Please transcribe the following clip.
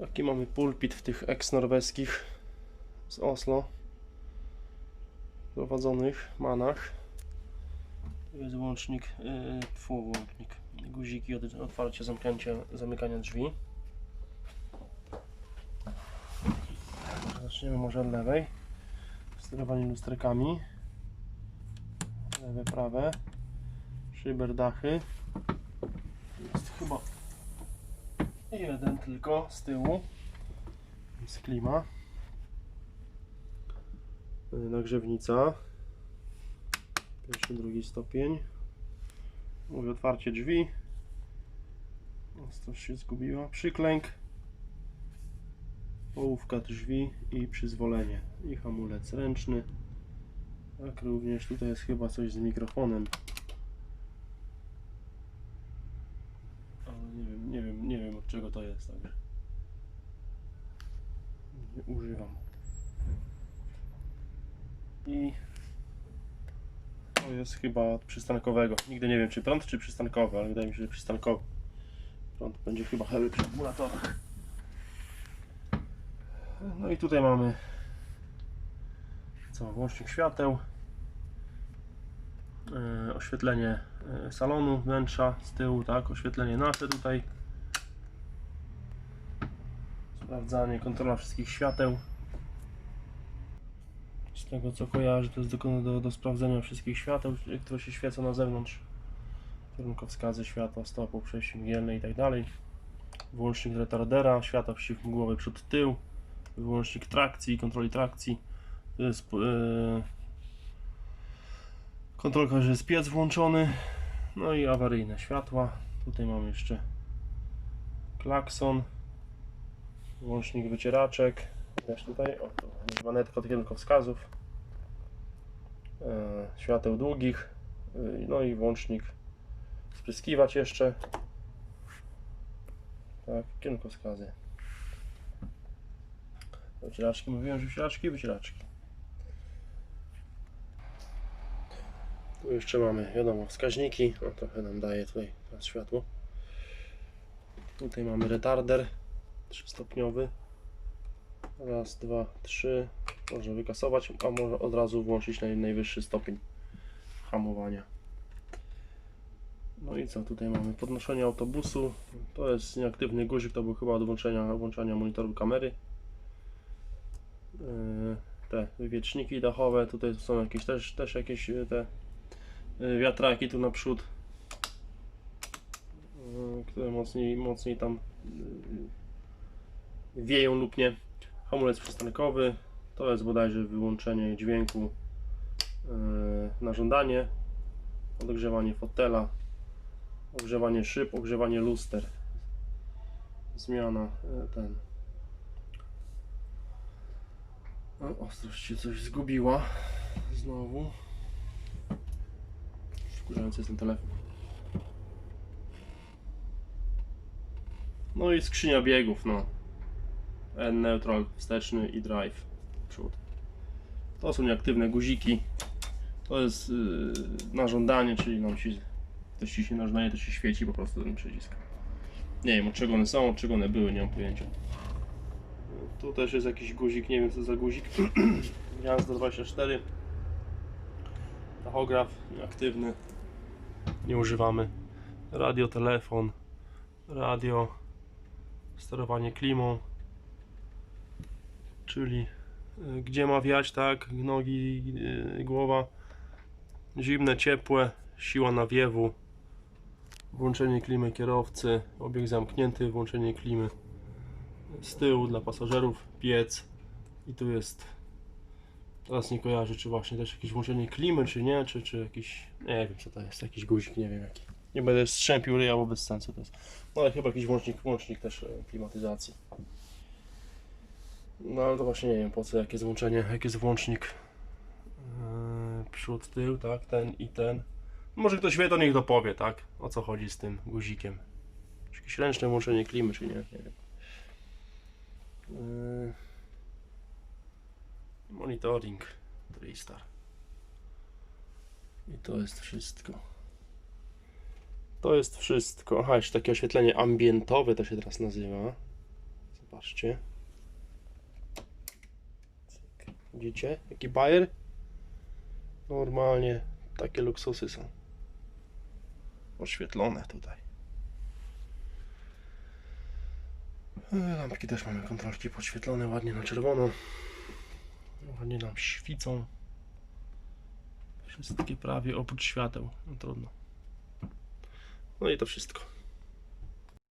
Taki mamy pulpit w tych ex-norweskich z Oslo prowadzonych manach. Tu jest łącznik, yy, fu, łącznik, guziki od otwarcia, zamknięcia, zamykania drzwi. Zaczniemy może od lewej. Sterowanie lusterkami. Lewe, prawe. Szyber, dachy. Jest chyba jeden tylko z tyłu. Jest klima. Yy, Nagrzewnica. Pierwszy, drugi stopień. Mówię otwarcie drzwi. Ostrość się zgubiła. Przyklęk. Połówka drzwi i przyzwolenie. I hamulec ręczny. Tak również tutaj jest chyba coś z mikrofonem. Ale nie wiem, nie wiem, nie wiem od czego to jest. Nie używam. I to jest chyba przystankowego. Nigdy nie wiem czy prąd czy przystankowy, ale wydaje mi się, że przystankowy. Prąd będzie chyba heavy przy akumulatorach. No i tutaj mamy co, włącznik świateł, e, oświetlenie e, salonu, wnętrza z tyłu, tak, oświetlenie nasze tutaj, sprawdzanie, kontrola wszystkich świateł. Z tego co kojarzę, to jest do, do, do sprawdzenia wszystkich świateł, które się świecą na zewnątrz. Kierunkowskazy światła, stopu, przejście mgielne i tak dalej. Włącznik retardera, światła przeciwmgłowe przód, tył. Wyłącznik trakcji, kontroli trakcji. To jest e, kontrolka, że jest piec włączony. No i awaryjne światła. Tutaj mamy jeszcze klakson. Łącznik wycieraczek. Widać tutaj, o, to jest manetka od kierunkowskazów. E, świateł długich. E, no i włącznik spryskiwać jeszcze. Tak, kierunkowskazy. Wycieraczki, mówiłem, że wycieraczki, wycieraczki. Tu jeszcze mamy, wiadomo, wskaźniki. O, trochę nam daje tutaj światło. Tutaj mamy retarder trzystopniowy. Raz, dwa, trzy. Można wykasować, a może od razu włączyć na najwyższy stopień hamowania. No i co, tutaj mamy podnoszenie autobusu. To jest nieaktywny guzik, to był chyba od włączenia, włączania monitoru kamery. Yy, te wieczniki dachowe, tutaj są jakieś też, też jakieś yy, te yy, wiatraki tu naprzód, które mocniej, mocniej tam wieją lub nie. Hamulec przystankowy, to jest bodajże wyłączenie dźwięku yy, na żądanie, odgrzewanie fotela, ogrzewanie szyb, ogrzewanie luster, zmiana yy, ten o, ostrość się coś zgubiła. Znowu. Wkurzający jest ten telefon. No i skrzynia biegów, no. N neutral, wsteczny i drive. Przód. To są nieaktywne guziki. To jest yy, na żądanie, czyli nam się ktoś ci się na żądanie, to się świeci po prostu ten przycisk. Nie wiem od czego one są, od czego one były, nie mam pojęcia. Tu też jest jakiś guzik, nie wiem co za guzik. Gniazdo 24. Tachograf nieaktywny. Nie używamy. Radio, telefon, radio, sterowanie klimą. Czyli y, gdzie ma wiać, tak? Nogi, y, głowa. Zimne, ciepłe, siła nawiewu. Włączenie klimy kierowcy, obieg zamknięty, włączenie klimy z tyłu dla pasażerów piec i tu jest teraz nie kojarzę czy właśnie też jakieś włączenie klimy czy nie, czy, czy jakiś nie wiem co to jest, jakiś guzik, nie wiem jaki nie będę strzępił ryja, bo bez sensu to jest no ale chyba jakiś włącznik, włącznik też e, klimatyzacji no ale to właśnie nie wiem po co, jakie jest włączenie, jaki jest włącznik yy, przód, tył, tak, ten i ten może ktoś wie to niech dopowie, tak, o co chodzi z tym guzikiem czy jakieś ręczne włączenie klimy czy nie, nie wiem Yy, Monitoring Tristar. I to jest wszystko. To jest wszystko. Aha, jeszcze takie oświetlenie ambientowe to się teraz nazywa. Patrzcie. Widzicie? Jaki bajer? Normalnie takie luksusy są. Oświetlone tutaj. E, Lampki też mamy kontrolki podświetlone ładnie na czerwono. Ładnie nam świcą. Wszystkie prawie oprócz świateł. No trudno. No i to wszystko.